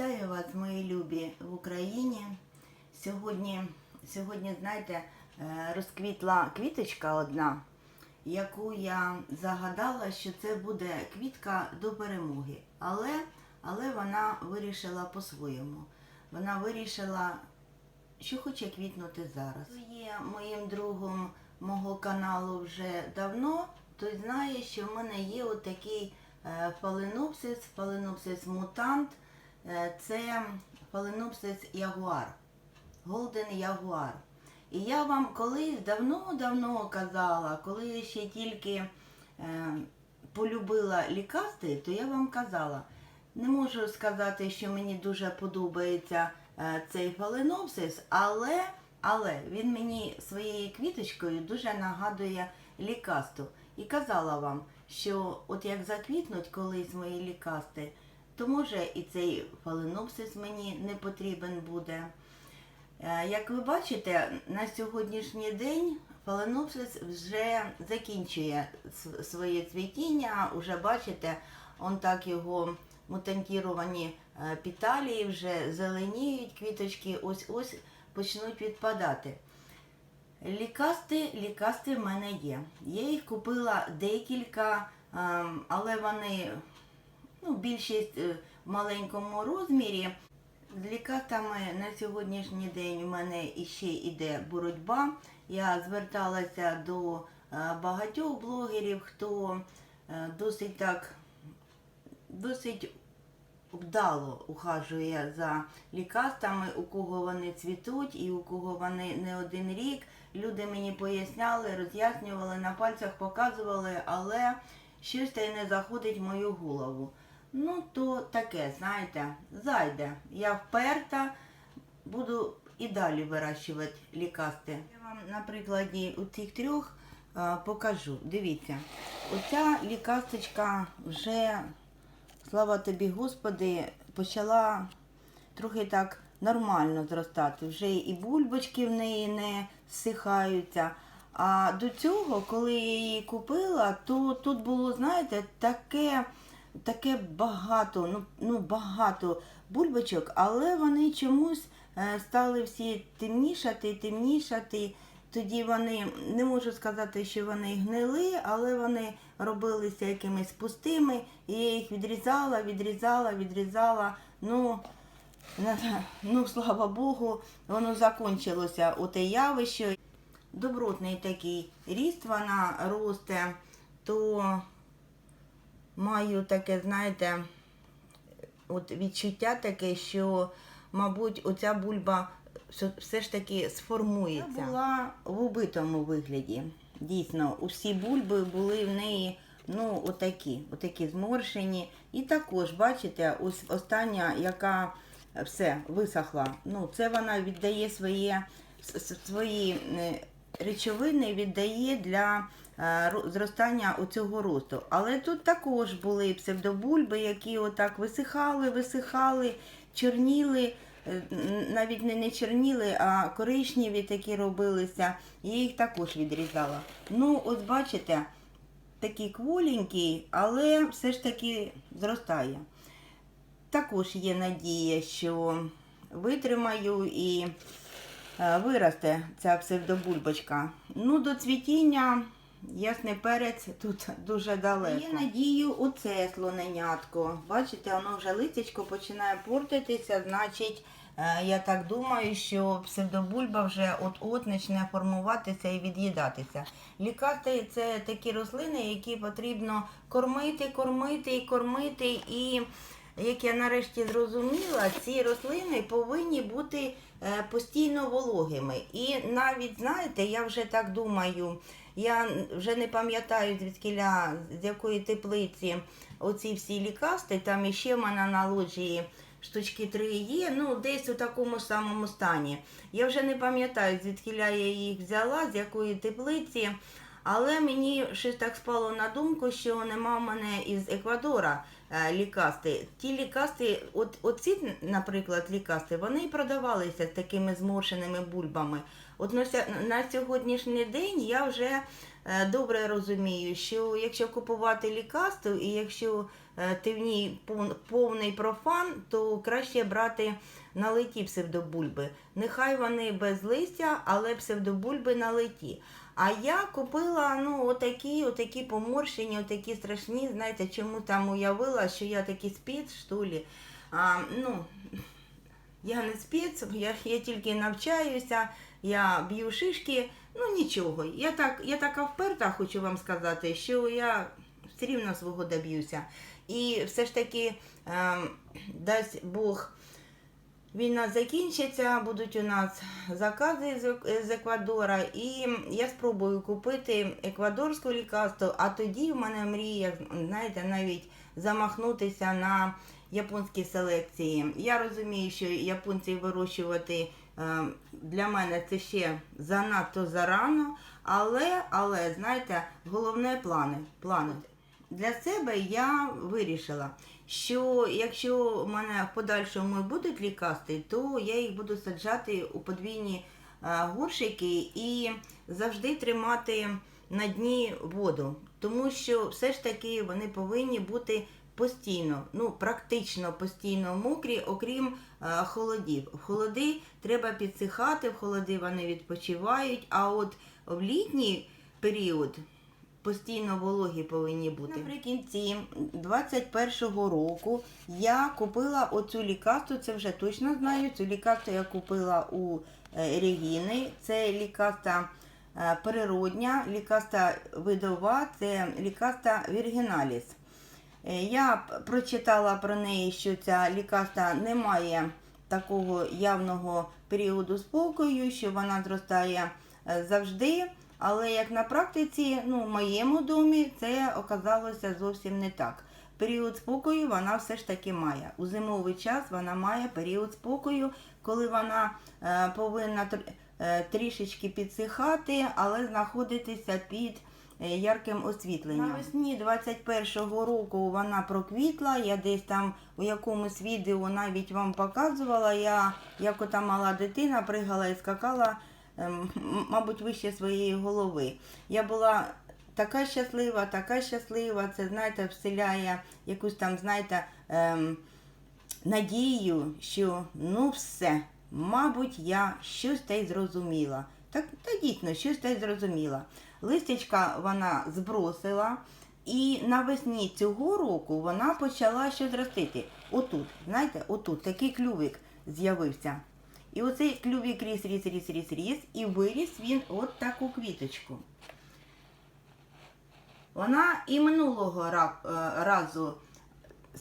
Вітаю вас, мої любі в Україні. Сьогодні, сьогодні знаєте, е, розквітла квіточка одна, яку я загадала, що це буде квітка до перемоги. Але, але вона вирішила по-своєму. Вона вирішила, що хоче квітнути зараз. Є моїм другом мого каналу вже давно, той знає, що в мене є отакий е, фаленопсис, фаленопсис мутант. Е, Це фаленопсис ягуар, голден ягуар. І я вам колись давно-давно казала, коли я ще тільки е, полюбила лікасти, то я вам казала, не можу сказати, що мені дуже подобається е, цей фаленопсис, але, але він мені своєю квіточкою дуже нагадує лікасту. І казала вам, що от як заквітнуть колись мої лікасти, то може і цей фаленопсис мені не потрібен буде. Е, Як ви бачите, на сьогоднішній день фаленопсис вже закінчує своє цвітіння. Уже бачите, он так його мутантіровані е, піталії вже зеленіють, квіточки ось-ось почнуть відпадати. Лікасти, лікасти в мене є. Я їх купила декілька, ем, але вони ну, більшість е, в маленькому розмірі. З лікатами на сьогоднішній день у мене іще йде боротьба. Я зверталася до е, багатьох блогерів, хто е, досить так досить вдало ухажує за лікастами, у кого вони цвітуть і у кого вони не один рік. Люди мені поясняли, роз'яснювали, на пальцях показували, але щось та й не заходить в мою голову. Ну, то таке, знаєте, зайде. Я вперта, буду і далі вирощувати лікасти. Я вам на прикладі у цих трьох а, покажу. Дивіться, оця лікасточка вже, слава тобі, Господи, почала трохи так нормально зростати. Вже і бульбочки в неї не зсихаються. А до цього, коли я її купила, то тут було, знаєте, таке, таке багато, ну, ну багато бульбочок, але вони чомусь е, стали всі темнішати, темнішати. Тоді вони, не можу сказати, що вони гнили, але вони робилися якимись пустими, і я їх відрізала, відрізала, відрізала. Ну, ну, слава Богу, воно закінчилося оте явище. Добротний такий ріст вона росте, то маю таке, знаєте, от відчуття таке, що, мабуть, оця бульба все- ж таки сформується. Вона була в убитому вигляді. Дійсно, усі бульби були в неї ну, отакі, отакі зморшені. І також, бачите, ось остання, яка все висохла. Ну, це вона віддає своє, свої е, речовини віддає для зростання оцього росту. Але тут також були псевдобульби, які отак висихали, висихали, чорніли. е, Навіть не, не чорніли, а коричневі такі робилися. Я їх також відрізала. Ну, ось бачите, такий кволенький, але все ж таки зростає. Також є надія, що витримаю і е, виросте ця псевдобульбочка. Ну, до цвітіння, ясний перець, тут дуже далеко. Є надію оце слоненятко. Бачите, воно вже листячко починає портитися, значить, е, я так думаю, що псевдобульба вже от-от почне формуватися і від'їдатися. Лікасти це такі рослини, які потрібно кормити, кормити і кормити. І як я нарешті зрозуміла, ці рослини повинні бути е, постійно вологими. І навіть, знаєте, я вже так думаю, я вже не пам'ятаю звідкіля, з якої теплиці оці всі лікасти, там іще в мене на лоджії штучки три є, ну десь у такому самому стані. Я вже не пам'ятаю, звідкіля я їх взяла, з якої теплиці. Але мені щось так спало на думку, що нема в мене із Еквадора е, лікасти. Ті лікасти, от, оці, наприклад, лікасти, вони продавалися з такими зморшеними бульбами. От на, на сьогоднішній день я вже е, добре розумію, що якщо купувати лікасту і якщо е, ти в ній повний профан, то краще брати налиті псевдобульби. Нехай вони без листя, але псевдобульби налиті. А я купила ну, отакі, отакі поморщені, отакі страшні. Знаєте, чому там уявила, що я такий спец, що ли? А, ну, я не спец, я, я тільки навчаюся, я б'ю шишки, ну нічого. Я, так, я така вперта, хочу вам сказати, що я все рівно свого доб'юся. І все ж таки ем, дасть Бог. Війна закінчиться, будуть у нас закази з, Еквадора, і я спробую купити еквадорську лікарство, а тоді в мене мрія, знаєте, навіть замахнутися на японські селекції. Я розумію, що японці вирощувати е, для мене це ще занадто зарано, але, але знаєте, головне плани. плани. Для себе я вирішила, що якщо в мене в подальшому будуть лікасти, то я їх буду саджати у подвійні е, горшики і завжди тримати на дні воду. Тому що все ж таки вони повинні бути постійно, ну практично постійно мокрі, окрім е, холодів. Холоди треба підсихати, в холоди вони відпочивають, а от в літній період постійно вологі повинні бути. Наприкінці 21-го року я купила оцю лікасту, це вже точно знаю. Цю лікасту я купила у е, Регіни. Це лікаста е, природня, лікаста видова, це лікаста Віргіналіс. Е, Я прочитала про неї, що ця лікаста не має такого явного періоду спокою, що вона зростає завжди. Але як на практиці, ну, в моєму домі це оказалося зовсім не так. Період спокою вона все ж таки має. У зимовий час вона має період спокою, коли вона е, повинна тр- е, трішечки підсихати, але знаходитися під е, ярким освітленням. Навесні 21-го року вона проквітла. Я десь там у якомусь відео навіть вам показувала. Я як ота мала дитина пригала і скакала, мабуть, вище своєї голови. Я була така щаслива, така щаслива. Це знаєте, вселяє якусь там, знаєте. Ем, надію, що ну все, мабуть, я щось та й зрозуміла. Так, та дійсно, щось та й зрозуміла. Листячка вона збросила, і навесні цього року вона почала щось ростити. Отут, знаєте, отут такий клювик з'явився. І оцей клювик ріс, ріс, ріс, ріс, ріс, і виріс він от таку квіточку. Вона і минулого е, разу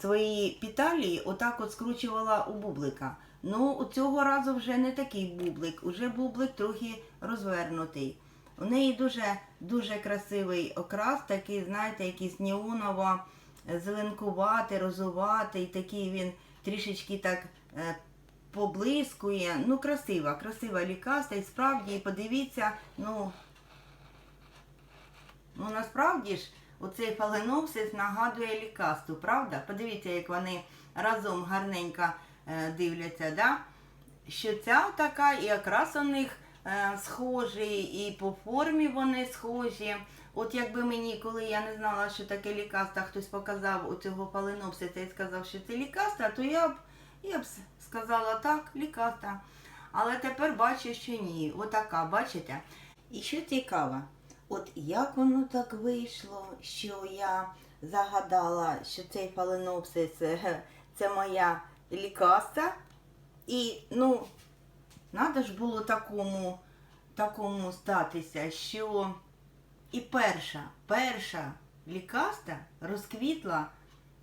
свої піталії отак от скручувала у бублика. Ну, у цього разу вже не такий бублик, уже бублик трохи розвернутий. У неї дуже дуже красивий окрас, такий, знаєте, якийсь неоново зеленкуватий, розуватий, такий він трішечки так е, поблискує. Ну, красива, красива лікаста. І справді, подивіться, ну, Ну насправді ж оцей фаленопсис нагадує лікасту, правда? Подивіться, як вони разом гарненько е, дивляться, да? що ця така і якраз у них е, схожі, і по формі вони схожі. От якби мені, коли я не знала, що таке лікаста, хтось показав у цього фаленопсиса і сказав, що це лікаста, то я б, я б сказала так, лікаста. Але тепер бачу, що ні. Отака, бачите? І що цікаво, от як воно так вийшло, що я загадала, що цей фаленопсис е, це моя лікаста. І ну, треба ж було такому, такому статися, що і перша, перша лікаста розквітла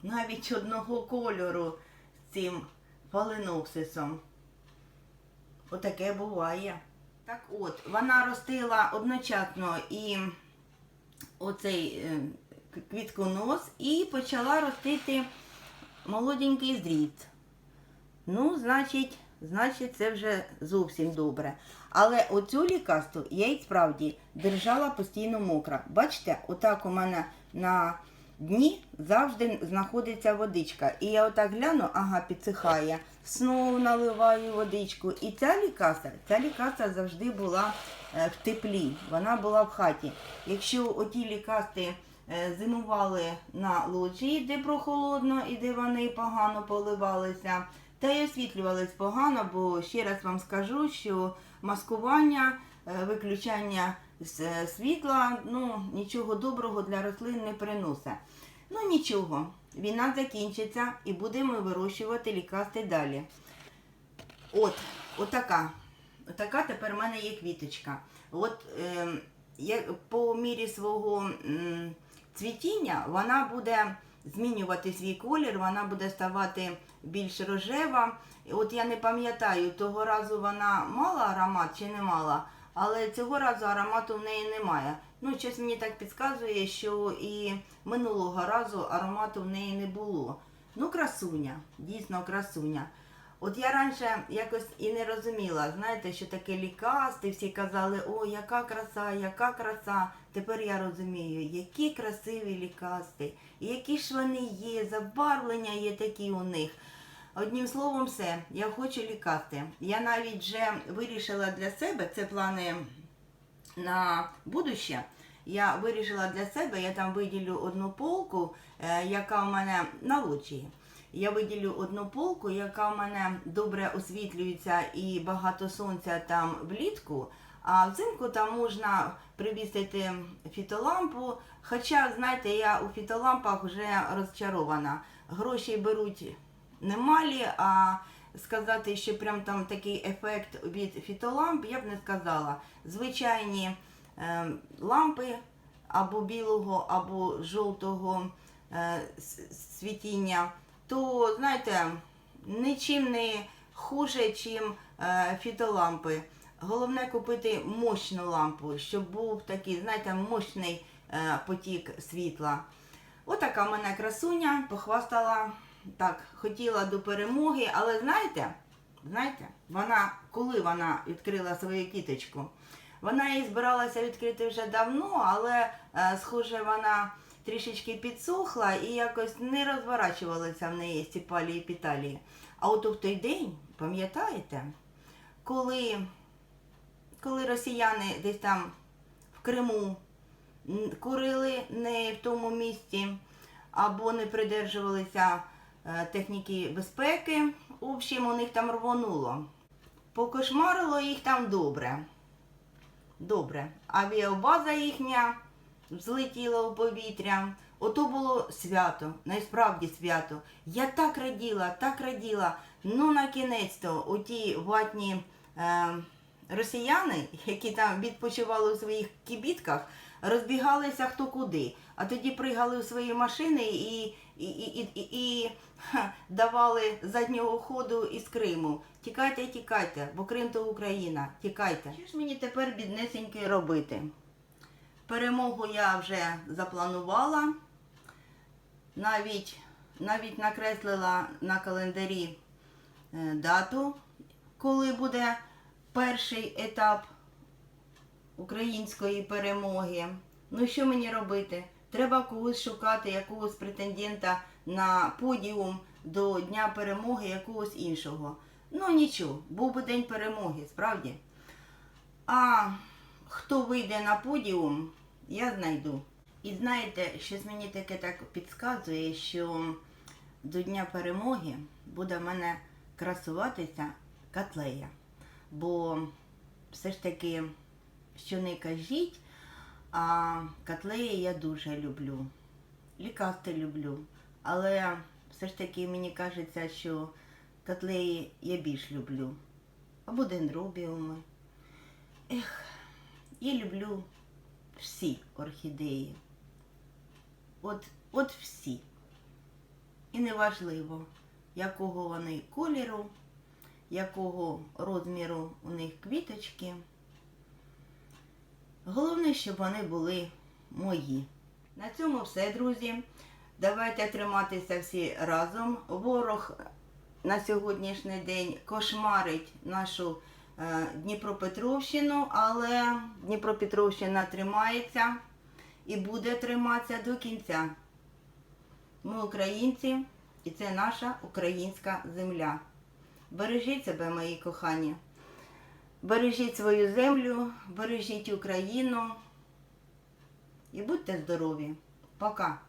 навіть одного кольору з цим фаленопсисом. Отаке буває. Так от, вона ростила одночасно і оцей е, квітконос і почала ростити молоденький зріст. Ну, значить, значить, це вже зовсім добре. Але оцю лікасту я й справді держала постійно мокра. Бачите, отак у мене на дні завжди знаходиться водичка. І я отак гляну, ага, підсихає. Знову наливаю водичку. І ця лікаса, ця лікаса завжди була е, в теплі, вона була в хаті. Якщо оті лікасти е, зимували на лоджії, де прохолодно і де вони погано поливалися, та й освітлювались погано, бо ще раз вам скажу, що маскування, е, виключання світла, ну нічого доброго для рослин не приносить. Ну нічого, війна закінчиться і будемо вирощувати лікасти далі. От, отака. Отака тепер в мене є квіточка. От е, я, по мірі свого м, цвітіння вона буде змінювати свій колір, вона буде ставати більш рожева. От я не пам'ятаю, того разу вона мала аромат чи не мала, але цього разу аромату в неї немає. Ну, щось мені так підказує, що і минулого разу аромату в неї не було. Ну, красуня, дійсно красуня. От я раніше якось і не розуміла, знаєте, що таке лікасти, всі казали, о, яка краса, яка краса. Тепер я розумію, які красиві лікасти, які ж вони є, забарвлення є такі у них. Одним словом, все, я хочу лікасти. Я навіть вже вирішила для себе, це плани на будуще. Я вирішила для себе, я там виділю одну полку, е, яка в мене на лоджії. Я виділю одну полку, яка в мене добре освітлюється і багато сонця там влітку. А взимку там можна привісити фітолампу. Хоча, знаєте, я у фітолампах вже розчарована. Гроші беруть немалі, а сказати, що прям там такий ефект від фітоламп, я б не сказала. Звичайні е, лампи або білого, або жовтого е, світіння, то знаєте, нічим не хуже, чим е, фітолампи. Головне купити мощну лампу, щоб був такий, знаєте, мощний е, потік світла. Отака мене красуня, похвастала. Так, хотіла до перемоги, але знаєте, знаєте, вона, коли вона відкрила свою кіточку, вона її збиралася відкрити вже давно, але, е, схоже, вона трішечки підсохла і якось не розворачувалися в неї ці палії піталії. А от у той день, пам'ятаєте, коли, коли росіяни десь там в Криму курили не в тому місці або не придержувалися техніки безпеки, в общем, у них там рвонуло. Покошмарило їх там добре. Добре. Авіабаза їхня взлетіла у повітря. Ото було свято, насправді свято. Я так раділа, так раділа. Ну, на кінець-то оті ватні е, росіяни, які там відпочивали у своїх кібітках, розбігалися хто куди. А тоді пригали у свої машини і, і, і, і, і, ха, давали заднього ходу із Криму. Тікайте, тікайте, бо Крим то Україна. Тікайте. Що ж мені тепер біднесеньки робити? Перемогу я вже запланувала, навіть, навіть накреслила на календарі е, дату, коли буде перший етап української перемоги. Ну що мені робити? Треба когось шукати, якогось претендента на подіум до Дня перемоги якогось іншого. Ну нічого, був би день перемоги, справді. А хто вийде на подіум, я знайду. І знаєте, щось мені таке так підказує, що до Дня перемоги буде в мене красуватися котлея. Бо все ж таки, що не кажіть, а котлеї я дуже люблю. Лікасти люблю. Але все ж таки мені кажеться, що котлеї я більш люблю. Або дендробіуми. Ех, я люблю всі орхідеї. От, от всі. І неважливо, якого вони кольору, якого розміру у них квіточки. Головне, щоб вони були мої. На цьому все, друзі. Давайте триматися всі разом. Ворог на сьогоднішній день кошмарить нашу е, Дніпропетровщину, але Дніпропетровщина тримається і буде триматися до кінця. Ми українці, і це наша українська земля. Бережіть себе, мої кохані. Бережіть свою землю, бережіть Україну і будьте здорові. Пока!